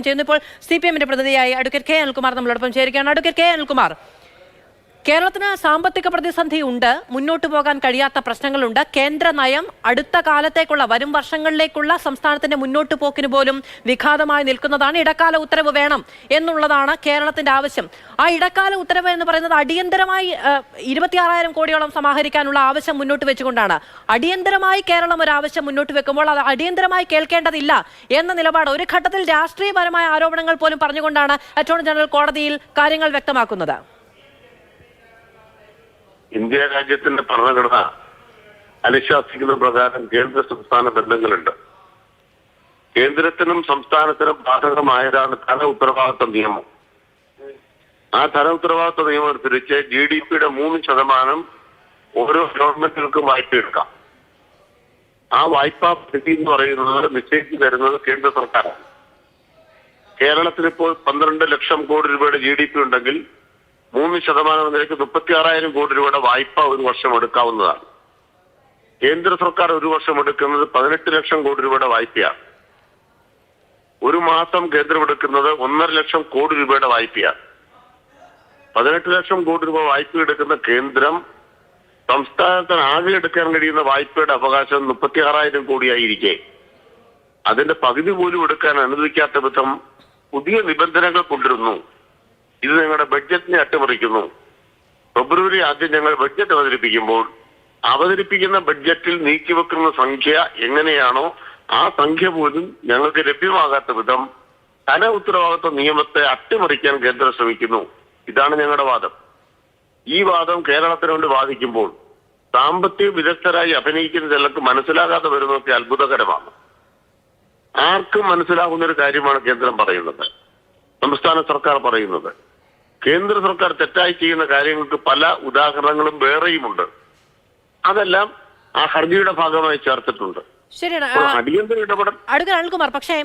ചെയ്യുന്നു. ഇപ്പോൾ C P എമ്മിന്റെ പ്രതിനിധിയായി അഡ്വക്കേറ്റ് കെ അനിൽകുമാർ നമ്മളോടൊപ്പം ചേരുകയാണ്. അഡ്വക്കേറ്റ് കെ അനിൽകുമാർ കേരളത്തിന് സാമ്പത്തിക പ്രതിസന്ധി ഉണ്ട് മുന്നോട്ട് പോകാൻ കഴിയാത്ത പ്രശ്നങ്ങളുണ്ട്. കേന്ദ്ര നയം അടുത്ത കാലത്തേക്കുള്ള വരും വർഷങ്ങളിലേക്കുള്ള സംസ്ഥാനത്തിന്റെ മുന്നോട്ട് പോക്കിന് പോലും വിഘാതമായി നിൽക്കുന്നതാണ് ഇടക്കാല ഉത്തരവ് വേണം എന്നുള്ളതാണ് കേരളത്തിന്റെ ആവശ്യം. ആ ഇടക്കാല ഉത്തരവ് എന്ന് പറയുന്നത് അടിയന്തരമായി ഇരുപത്തിയാറായിരം കോടിയോളം സമാഹരിക്കാനുള്ള ആവശ്യം മുന്നോട്ട് വെച്ചുകൊണ്ടാണ്. അടിയന്തരമായി കേരളം ഒരു ആവശ്യം മുന്നോട്ട് വെക്കുമ്പോൾ അത് അടിയന്തരമായി കേൾക്കേണ്ടതില്ല എന്ന നിലപാട് ഒരു ഘട്ടത്തിൽ രാഷ്ട്രീയപരമായ ആരോപണങ്ങൾ പോലും പറഞ്ഞുകൊണ്ടാണ് അറ്റോർണി ജനറൽ കോടതിയിൽ കാര്യങ്ങൾ വ്യക്തമാക്കുന്നത്. ഇന്ത്യ രാജ്യത്തിന്റെ ഭരണഘടന അനുശാസിക്കുന്ന പ്രകാരം കേന്ദ്ര സംസ്ഥാന ബന്ധങ്ങളുണ്ട്. കേന്ദ്രത്തിനും സംസ്ഥാനത്തിനും ബാധകമായതാണ് ധന ഉത്തരവാദിത്വ നിയമം. ആ ധന ഉത്തരവാദിത്വ നിയമം അനുസരിച്ച് ജി ഡി പിയുടെ മൂന്ന് ശതമാനം ഓരോ ഗവൺമെന്റുകൾക്കും വായ്പ എടുക്കാം. ആ വായ്പാ പരിധി എന്ന് പറയുന്നത് നിശ്ചയിച്ചു തരുന്നത് കേന്ദ്ര സർക്കാരാണ്. കേരളത്തിൽ ഇപ്പോൾ പന്ത്രണ്ട് ലക്ഷം കോടി രൂപയുടെ ജി ഡി പി ഉണ്ടെങ്കിൽ മൂന്ന് ശതമാനം നിരക്ക് മുപ്പത്തി ആറായിരം കോടി രൂപയുടെ വായ്പ ഒരു വർഷം എടുക്കാവുന്നതാണ്. കേന്ദ്ര സർക്കാർ ഒരു വർഷം എടുക്കുന്നത് പതിനെട്ട് ലക്ഷം കോടി രൂപയുടെ വായ്പയാണ്. ഒരു മാസം കേന്ദ്രം എടുക്കുന്നത് ഒന്നര ലക്ഷം കോടി രൂപയുടെ വായ്പയാണ്. പതിനെട്ട് ലക്ഷം കോടി രൂപ വായ്പ എടുക്കുന്ന കേന്ദ്രം സംസ്ഥാനത്തിന് ആകെ എടുക്കാൻ കഴിയുന്ന വായ്പയുടെ അവകാശം മുപ്പത്തി ആറായിരം കോടിയായിരിക്കെ. അതിന്റെ പകുതി പോലും എടുക്കാൻ അനുവദിക്കാത്ത വിധം പുതിയ നിബന്ധനകൾ കൊണ്ടുവരുന്നു. ഇത് ഞങ്ങളുടെ ബഡ്ജറ്റിനെ അട്ടിമറിക്കുന്നു. ഫെബ്രുവരി ആദ്യം ഞങ്ങൾ ബഡ്ജറ്റ് അവതരിപ്പിക്കുമ്പോൾ അവതരിപ്പിക്കുന്ന ബഡ്ജറ്റിൽ നീക്കിവെക്കുന്ന സംഖ്യ എങ്ങനെയാണോ ആ സംഖ്യ പോലും ഞങ്ങൾക്ക് ലഭ്യമാകാത്ത വിധം ധന ഉത്തരവാദിത്വ നിയമത്തെ അട്ടിമറിക്കാൻ കേന്ദ്രം ശ്രമിക്കുന്നു. ഇതാണ് ഞങ്ങളുടെ വാദം. ഈ വാദം കേരളത്തിനോട് വാദിക്കുമ്പോൾ സാമ്പത്തിക വിദഗ്ധരായി അഭിനയിക്കുന്ന ചിലർക്ക് മനസ്സിലാകാതെ വരുന്നതൊക്കെ അത്ഭുതകരമാണ്. ആർക്കും മനസ്സിലാകുന്ന ഒരു കാര്യമാണ് കേന്ദ്രം പറയുന്നത്. സംസ്ഥാന സർക്കാർ പറയുന്നത്. കേന്ദ്ര സർക്കാർ തെറ്റായി ചെയ്യുന്ന കാര്യങ്ങൾക്ക് പല ഉദാഹരണങ്ങളും വേറെയുമുണ്ട്. അതെല്ലാം ആ ഹർജിയുടെ ഭാഗമായി ചേർത്തിട്ടുണ്ട്. ശരിയാണ്. അടുത്ത അനിൽകുമാർ പക്ഷേ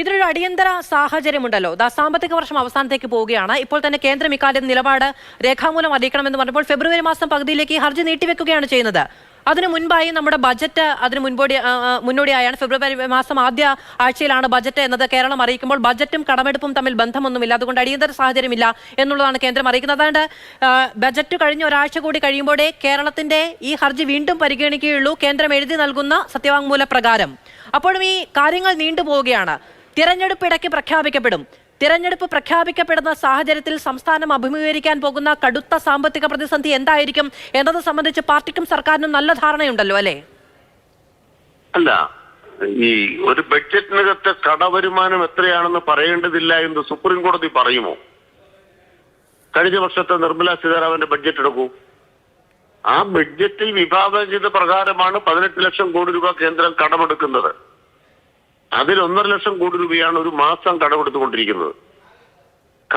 ഇതിനൊരു അടിയന്തര സാഹചര്യം ഉണ്ടല്ലോ സാമ്പത്തിക വർഷം അവസാനത്തേക്ക് പോവുകയാണ്. ഇപ്പോൾ തന്നെ കേന്ദ്രം ഇക്കാര്യം നിലപാട് രേഖാമൂലം അറിയിക്കണമെന്ന് പറഞ്ഞപ്പോൾ ഫെബ്രുവരി മാസം പകുതിയിലേക്ക് ഹർജി നീട്ടിവെക്കുകയാണ് ചെയ്യുന്നത്. അതിനു മുൻപായി നമ്മുടെ ബജറ്റ് അതിന് മുൻപോടി മുന്നോടിയായാണ്. ഫെബ്രുവരി മാസം ആദ്യ ആഴ്ചയിലാണ് ബജറ്റ് എന്നത് കേരളം അറിയിക്കുമ്പോൾ ബജറ്റും കടമെടുപ്പും തമ്മിൽ ബന്ധമൊന്നുമില്ല. അതുകൊണ്ട് അടിയന്തര സാഹചര്യമില്ല എന്നുള്ളതാണ് കേന്ദ്രം അറിയിക്കുന്നത്. അതുകൊണ്ട് ആ, ബജറ്റ് കഴിഞ്ഞ ഒരാഴ്ച കൂടി കഴിയുമ്പോഴേ കേരളത്തിന്റെ ഈ ഹർജി വീണ്ടും പരിഗണിക്കുകയുള്ളൂ. കേന്ദ്രം എഴുതി നൽകുന്ന സത്യവാങ്മൂല പ്രകാരം അപ്പോഴും ഈ കാര്യങ്ങൾ നീണ്ടുപോവുകയാണ്. തിരഞ്ഞെടുപ്പ് ഇടയ്ക്ക് പ്രഖ്യാപിക്കപ്പെടും. തിരഞ്ഞെടുപ്പ് പ്രഖ്യാപിക്കപ്പെടുന്ന സാഹചര്യത്തിൽ സംസ്ഥാനം അഭിമുഖീകരിക്കാൻ പോകുന്ന കടുത്ത സാമ്പത്തിക പ്രതിസന്ധി എന്തായിരിക്കും എന്നത് സംബന്ധിച്ച് പാർട്ടിക്കും സർക്കാരിനും നല്ല ധാരണയുണ്ടല്ലോ അല്ലേ? അല്ല ഈ ഒരു ബഡ്ജറ്റിനകത്തെ കടവരുമാനം എത്രയാണെന്ന് പറയേണ്ടതില്ല എന്ന് സുപ്രീം കോടതി പറയുമോ? കഴിഞ്ഞ വർഷത്തെ നിർമ്മല സീതാരാമന്റെ ബഡ്ജറ്റ് എടുക്കൂ. ആ ബഡ്ജറ്റിൽ വിഭാവനം ചെയ്ത പ്രകാരമാണ് പതിനെട്ട് ലക്ഷം കോടി രൂപ കേന്ദ്രം കടമെടുക്കുന്നത്. അതിൽ ഒന്നര ലക്ഷം കോടി രൂപയാണ് ഒരു മാസം കടമെടുത്തുകൊണ്ടിരിക്കുന്നത്.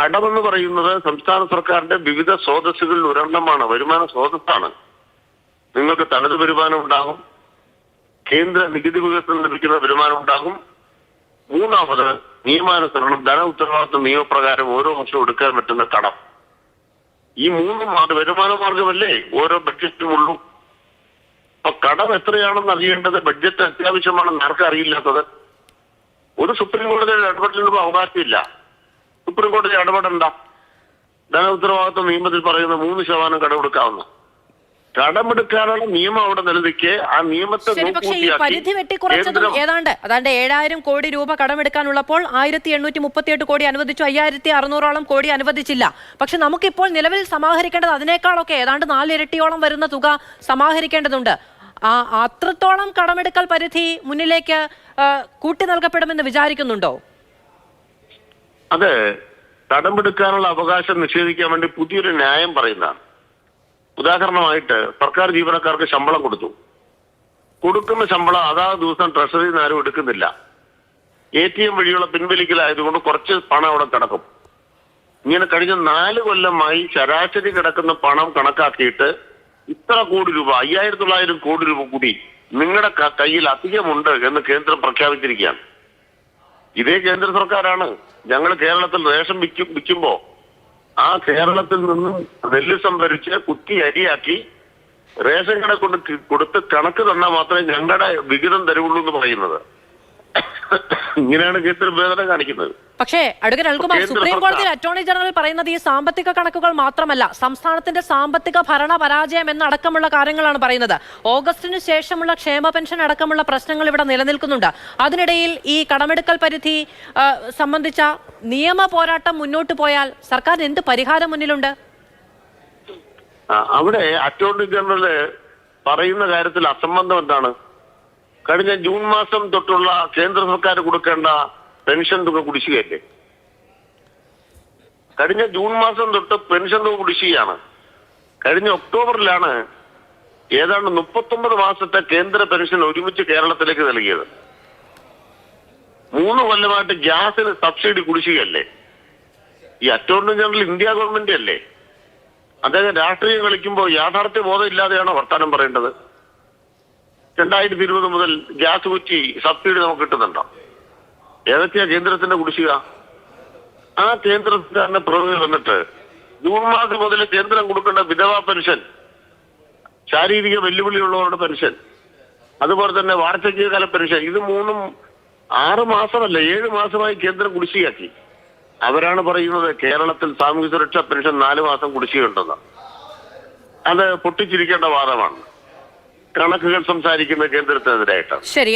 കടമെന്ന് പറയുന്നത് സംസ്ഥാന സർക്കാരിന്റെ വിവിധ സ്രോതസ്സുകളിൽ ഒരെണ്ണമാണ് വരുമാന സ്രോതസ്സാണ്. നിങ്ങൾക്ക് തനത് വരുമാനം ഉണ്ടാകും കേന്ദ്ര നികുതി വികസനം ലഭിക്കുന്ന വരുമാനം ഉണ്ടാകും. മൂന്നാമത് നിയമാനുസരണം ധന ഉത്തരവാദിത്വ നിയമപ്രകാരം ഓരോ വർഷവും എടുക്കാൻ പറ്റുന്ന കടം. ഈ മൂന്ന് വരുമാന മാർഗമല്ലേ ഓരോ ബഡ്ജറ്റും ഉള്ളൂ. അപ്പൊ കടം എത്രയാണെന്ന് അറിയേണ്ടത് ബഡ്ജറ്റ് അത്യാവശ്യമാണെന്ന് ആർക്കും അറിയില്ലാത്തത്. ഒരു സുപ്രീം കോടതിയുടെ ഇടപെടലിനും അവകാശമില്ല. സുപ്രീം കോടതി ഇടപെടണ്ട. ധന ഉത്തരവാദിത്വ നിയമത്തിൽ പറയുന്ന മൂന്ന് ശതമാനം കടമെടുക്കാവുന്ന. കടമെടുക്കാനുള്ള നിയമം അവിടെ നിലനിൽക്കെ ആ നിയമത്തെ പരിധി വെട്ടിക്കുറച്ചതും ഏതാണ്ട് അതാണ്ട് ഏഴായിരം കോടി രൂപ കടമെടുക്കാനുള്ളപ്പോൾ ആയിരത്തി എണ്ണൂറ്റി മുപ്പത്തിയെട്ട് കോടി അനുവദിച്ചു. അയ്യായിരത്തി അറുന്നൂറോളം കോടി അനുവദിച്ചില്ല. പക്ഷെ നമുക്കിപ്പോൾ നിലവിൽ സമാഹരിക്കേണ്ടത് അതിനേക്കാളൊക്കെ ഏതാണ്ട് നാലിരട്ടിയോളം വരുന്ന തുക സമാഹരിക്കേണ്ടതുണ്ട്. ആ അത്രത്തോളം കടമെടുക്കൽ പരിധി മുന്നിലേക്ക് കൂട്ടി നൽകപ്പെടുമെന്ന് വിചാരിക്കുന്നുണ്ടോ? അത് കടമെടുക്കാനുള്ള അവകാശം നിഷേധിക്കാൻ വേണ്ടി പുതിയൊരു ന്യായം പറയുന്നതാണ്. ഉദാഹരണമായിട്ട് സർക്കാർ ജീവനക്കാർക്ക് ശമ്പളം കൊടുത്തു. കൊടുക്കുന്ന ശമ്പളം അതാത് ദിവസം ട്രഷറിയിൽ നിന്ന് ആരും എടുക്കുന്നില്ല. എ ടി എം വഴിയുള്ള പിൻവലിക്കലായതുകൊണ്ട് കുറച്ച് പണം അവിടെ കിടക്കും. ഇങ്ങനെ കഴിഞ്ഞ നാല് കൊല്ലമായി ശരാശരി കിടക്കുന്ന പണം കണക്കാക്കിയിട്ട് ഇത്ര കോടി രൂപ അയ്യായിരത്തി തൊള്ളായിരം കോടി രൂപ കൂടി നിങ്ങളുടെ കയ്യിൽ അധികമുണ്ട് എന്ന് കേന്ദ്രം പ്രഖ്യാപിച്ചിരിക്കുകയാണ്. ഇതേ കേന്ദ്ര സർക്കാരാണ്. ഞങ്ങൾ കേരളത്തിൽ റേഷൻ വിൽക്കും വിൽക്കുമ്പോ ആ കേരളത്തിൽ നിന്നും നെല്ല് സംഭരിച്ച് കുത്തി അരിയാക്കി റേഷൻ കട കൊണ്ട് കൊടുത്ത് കണക്ക് തന്നാൽ മാത്രമേ ഞങ്ങളുടെ വിഹിതം തരുള്ളൂ എന്ന് പറയുന്നത്. ഇങ്ങനെയാണ് കേന്ദ്രം വേദന കാണിക്കുന്നത്. പക്ഷേ അഡ്വക്കേറ്റ് അൽകുമാർ സുപ്രീം കോടതിയിൽ അറ്റോർണി ജനറൽ പറയുന്നത് ഈ സാമ്പത്തിക കണക്കുകൾ മാത്രമല്ല സംസ്ഥാനത്തിന്റെ സാമ്പത്തിക ഭരണ പരാജയം എന്നടക്കമുള്ള കാര്യങ്ങളാണ് പറയുന്നത്. ഓഗസ്റ്റിന് ശേഷമുള്ള ക്ഷേമ പെൻഷൻ അടക്കമുള്ള പ്രശ്നങ്ങൾ ഇവിടെ നിലനിൽക്കുന്നുണ്ട്. അതിനിടയിൽ ഈ കടമെടുക്കൽ പരിധി സംബന്ധിച്ച നിയമ പോരാട്ടം മുന്നോട്ട് പോയാൽ സർക്കാരിന് എന്ത് പരിഹാരം മുന്നിലുണ്ട്? അവിടെ അറ്റോർണി ജനറൽ പറയുന്ന കാര്യത്തിൽ അസംബന്ധം എന്താണ്? കഴിഞ്ഞ ജൂൺ മാസം തൊട്ടുള്ള കേന്ദ്ര സർക്കാർ കൊടുക്കേണ്ട പെൻഷൻ തുക കുടിശ്ശികയല്ലേ? കഴിഞ്ഞ ജൂൺ മാസം തൊട്ട് പെൻഷൻ തുക കുടിശ്ശികയാണ്. കഴിഞ്ഞ ഒക്ടോബറിലാണ് ഏതാണ്ട് മുപ്പത്തൊമ്പത് മാസത്തെ കേന്ദ്ര പെൻഷൻ ഒരുമിച്ച് കേരളത്തിലേക്ക് നൽകിയത്. മൂന്ന് കൊല്ലമായിട്ട് ഗ്യാസിന് സബ്സിഡി കുടിശ്ശികയല്ലേ? ഈ അറ്റോർണി ജനറൽ ഇന്ത്യ ഗവൺമെന്റ് അല്ലേ? അദ്ദേഹം രാഷ്ട്രീയം കളിക്കുമ്പോൾ യാഥാർത്ഥ്യ ബോധം ഇല്ലാതെയാണോ വർത്താനം പറയേണ്ടത്? രണ്ടായിരത്തി ഇരുപത് മുതൽ ഗ്യാസ് കുറ്റി സബ്സിഡി നമുക്ക് കിട്ടുന്നുണ്ടോ? ഏതൊക്കെയാ കേന്ദ്രത്തിന്റെ കുടിശ്ശിക? ആ കേന്ദ്ര സർക്കാരിന്റെ വന്നിട്ട്. ജൂൺ മാസം മുതൽ കേന്ദ്രം കൊടുക്കേണ്ട വിധവാ പെൻഷൻ ശാരീരിക വെല്ലുവിളിയുള്ളവരുടെ പെൻഷൻ അതുപോലെ തന്നെ വാർദ്ധക്യകാല പെൻഷൻ ഇത് മൂന്നും ആറ് മാസമല്ല ഏഴ് മാസമായി കേന്ദ്രം കുടിശ്ശികയാക്കി. അവരാണ് പറയുന്നത് കേരളത്തിൽ സാമൂഹ്യ സുരക്ഷാ പെൻഷൻ നാല് മാസം കുടിശ്ശികയുണ്ടെന്ന്. അത് പൊട്ടിച്ചിരിക്കേണ്ട വാദമാണ്. കണക്കുകൾ സംസാരിക്കുന്ന കേന്ദ്രത്തിനെതിരായിട്ട്.